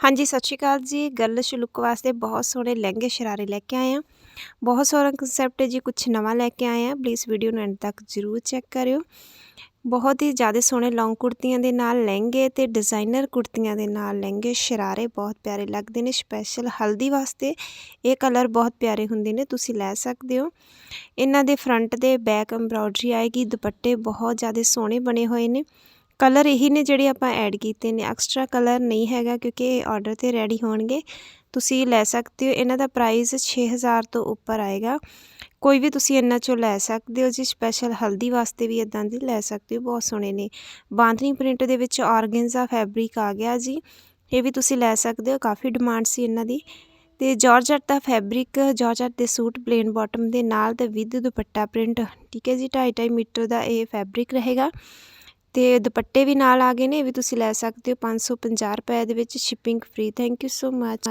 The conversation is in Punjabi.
ਹਾਂਜੀ, ਸਤਿ ਸ਼੍ਰੀ ਅਕਾਲ ਜੀ। ਗਰਲਿਸ਼ ਲੁੱਕ ਵਾਸਤੇ ਬਹੁਤ ਸੋਹਣੇ ਲਹਿੰਗੇ ਸ਼ਰਾਰੇ ਲੈ ਕੇ ਆਏ ਆ ਬਹੁਤ ਸੋਹਣਾ ਕਨਸੈਪਟ ਹੈ ਜੀ ਕੁਝ ਨਵਾਂ ਲੈ ਕੇ ਆਏ ਆ ਪਲੀਜ਼ ਵੀਡੀਓ ਨੂੰ ਐਂਡ ਤੱਕ ਜ਼ਰੂਰ ਚੈੱਕ ਕਰਿਓ। ਬਹੁਤ ਹੀ ਜ਼ਿਆਦਾ ਸੋਹਣੇ ਲੌਂਗ ਕੁੜਤੀਆਂ ਦੇ ਨਾਲ ਲਹਿੰਗੇ ਤੇ ਡਿਜ਼ਾਈਨਰ ਕੁੜਤੀਆਂ ਦੇ ਨਾਲ ਲਹਿੰਗੇ ਸ਼ਰਾਰੇ ਬਹੁਤ ਪਿਆਰੇ ਲੱਗਦੇ ਨੇ। ਸਪੈਸ਼ਲ ਹਲਦੀ ਵਾਸਤੇ ਇਹ ਕਲਰ ਬਹੁਤ ਪਿਆਰੇ ਹੁੰਦੇ ਨੇ, ਤੁਸੀਂ ਲੈ ਸਕਦੇ ਹੋ। ਇਹਨਾਂ ਦੇ ਫਰੰਟ ਦੇ ਬੈਕ ਐਮਬ੍ਰੋਇਡਰੀ ਆਏਗੀ, ਦੁਪੱਟੇ ਬਹੁਤ ਜ਼ਿਆਦਾ ਸੋਹਣੇ ਬਣੇ ਹੋਏ ਨੇ। ਕਲਰ ਇਹੀ ਨੇ ਜਿਹੜੇ ਆਪਾਂ ਐਡ ਕੀਤੇ ਨੇ। ਐਕਸਟਰਾ ਕਲਰ ਨਹੀਂ ਹੈਗਾ ਕਿਉਂਕਿ ਇਹ ਆਰਡਰ ਤੇ ਰੈਡੀ ਹੋਣਗੇ। ਤੁਸੀਂ ਲੈ ਸਕਦੇ ਹੋ। ਇਹਨਾਂ ਦਾ ਪ੍ਰਾਈਸ 6000 ਤੋਂ ਉੱਪਰ ਆਏਗਾ। ਕੋਈ ਵੀ ਤੁਸੀਂ ਇਹਨਾਂ ਚੋਂ ਲੈ ਸਕਦੇ ਹੋ ਜੀ। ਸਪੈਸ਼ਲ ਹਲਦੀ ਵਾਸਤੇ ਵੀ ਇਦਾਂ ਦੀ ਲੈ ਸਕਦੇ ਹੋ। ਬਹੁਤ ਸੋਹਣੇ ਨੇ। ਬਾਂਦਨੀ ਪ੍ਰਿੰਟ ਦੇ ਵਿੱਚ ਆਰਗੈਂਜ਼ਾ ਫੈਬਰਿਕ ਆ ਗਿਆ ਜੀ। ਇਹ ਵੀ ਤੁਸੀਂ ਲੈ ਸਕਦੇ ਹੋ। ਕਾਫੀ ਡਿਮਾਂਡ ਸੀ ਇਹਨਾਂ ਦੀ। ਤੇ ਜਾਰਜਟ ਦਾ ਫੈਬਰਿਕ ਜਾਰਜਟ ਦੇ ਸੂਟ ਪਲੇਨ ਬਾਟਮ ਦੇ ਨਾਲ ਤੇ ਵਿਦ ਦੁਪੱਟਾ ਪ੍ਰਿੰਟ ਠੀਕ ਹੈ ਜੀ। 2.5 ਮੀਟਰ ਦਾ ਇਹ ਫੈਬਰਿਕ ਰਹੇਗਾ। ਅਤੇ ਦੁਪੱਟੇ ਵੀ ਨਾਲ ਆ ਗਏ ਨੇ, ਇਹ ਵੀ ਤੁਸੀਂ ਲੈ ਸਕਦੇ ਹੋ 550 ਰੁਪਏ ਦੇ ਵਿੱਚ shipping free thank you so much